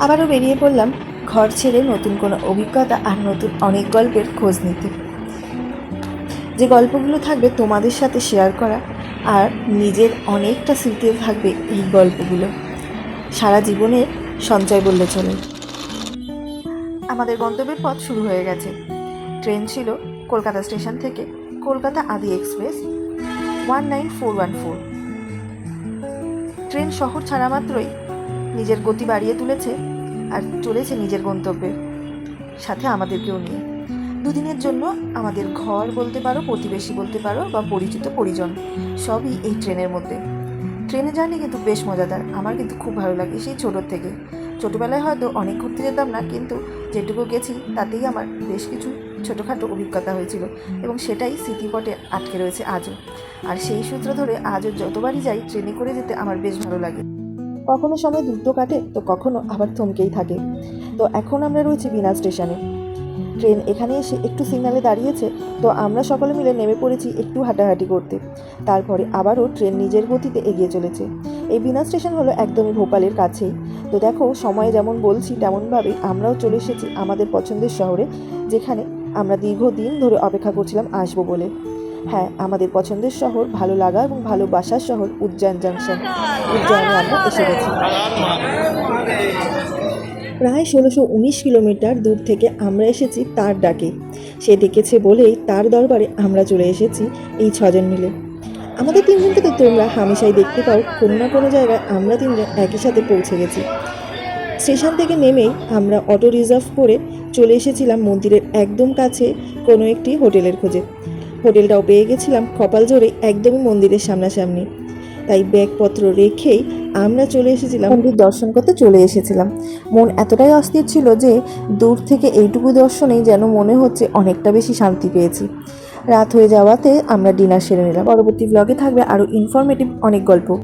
আবারও বেরিয়ে পড়লাম ঘর ছেড়ে নতুন কোনো অভিজ্ঞতা আর নতুন অনেক গল্পের খোঁজ নিতে। যে গল্পগুলো থাকবে তোমাদের সাথে শেয়ার করা আর নিজের অনেকটা স্মৃতিও থাকবে এই গল্পগুলো। সারা জীবনের সঞ্চয় বললে চলে। আমাদের গন্তব্যের পথ শুরু হয়ে গেছে। ট্রেন ছিল কলকাতা স্টেশন থেকে কলকাতা আদি express one nine four one four. Train শহর ছাড়া মাত্রই নিজের গতি বাড়িয়ে তুলেছে আর চলেছে নিজের গন্তব্যে। সাথে আমাদেরকেও নিয়ে। দুদিনের জন্য আমাদের ঘর বলতে পারো, প্রতিবেশী বলতে পারো, বা পরিচিত পরিজন, সবই এই ট্রেনের মধ্যে। ট্রেনে জার্নি কিন্তু বেশ মজাদার। আমার কিন্তু খুব ভালো লাগে সেই ছোটোর থেকে। ছোটোবেলায় হয়তো অনেক ঘুরতে যেতাম না, কিন্তু যেটুকু গেছি তাতেই আমার বেশ কিছু ছোটোখাটো অভিজ্ঞতা হয়েছিল এবং সেটাই স্মৃতিপটে আটকে রয়েছে আজও। আর সেই সূত্র ধরে আজও যতবারই যাই, ট্রেনে করে যেতে আমার বেশ ভালো লাগে। কখনো সময় দ্রুত কাটে, তো কখনো আবার থমকেই থাকে। তো এখন আমরা রয়েছি বিনা স্টেশনে। ট্রেন এখানে এসে একটু সিগনালে দাঁড়িয়েছে, তো আমরা সকলে মিলে নেমে পড়েছি একটু হাঁটাহাঁটি করতে। তারপরে আবারও ট্রেন নিজের গতিতে এগিয়ে চলেছে। এই বিনা স্টেশন হলো একদমই ভোপালের কাছেই। তো দেখো, সময় যেমন বলছি তেমনভাবে আমরাও চলে এসেছি আমাদের পছন্দের শহরে, যেখানে আমরা দীর্ঘদিন ধরে অপেক্ষা করছিলাম আসব বলে। হ্যাঁ আমাদের পছন্দের শহর ভালো লাগা এবং ভালোবাসার শহর উজ্জয়ন জাংশন উজ্জয়নে আমরা এসে গেছি প্রায় ষোলোশো উনিশ কিলোমিটার দূর থেকে আমরা এসেছি তার ডাকে। সে ডেকেছে বলেই তার দরবারে আমরা চলে এসেছি এই ছজন মিলে। আমাদের তিনজনকে তো তোমরা হামেশাই দেখতে পাও, কোনো না কোনো জায়গায় আমরা তিনজন একই সাথে পৌঁছে গেছি। স্টেশন থেকে নেমেই আমরা অটো রিজার্ভ করে চলে এসেছিলাম মন্দিরের একদম কাছে কোনো একটি হোটেলের খোঁজে। হোটেলটাও পেয়ে গেছিলাম কপাল জোরে একদমই মন্দিরের সামনাসামনি। তাই ব্যাগপত্র রেখেই আমরা চলে এসেছিলাম। মন্দির দর্শন করতে চলে এসেছিলাম। মন এতটাই অস্থির ছিল যে দূর থেকে এইটুকু দর্শনেই যেন মনে হচ্ছে অনেকটা বেশি শান্তি পেয়েছি। রাত হয়ে যাওয়াতে আমরা ডিনার সেরে নিলাম। পরবর্তী ব্লগে থাকবে আরও ইনফরমেটিভ অনেক গল্প।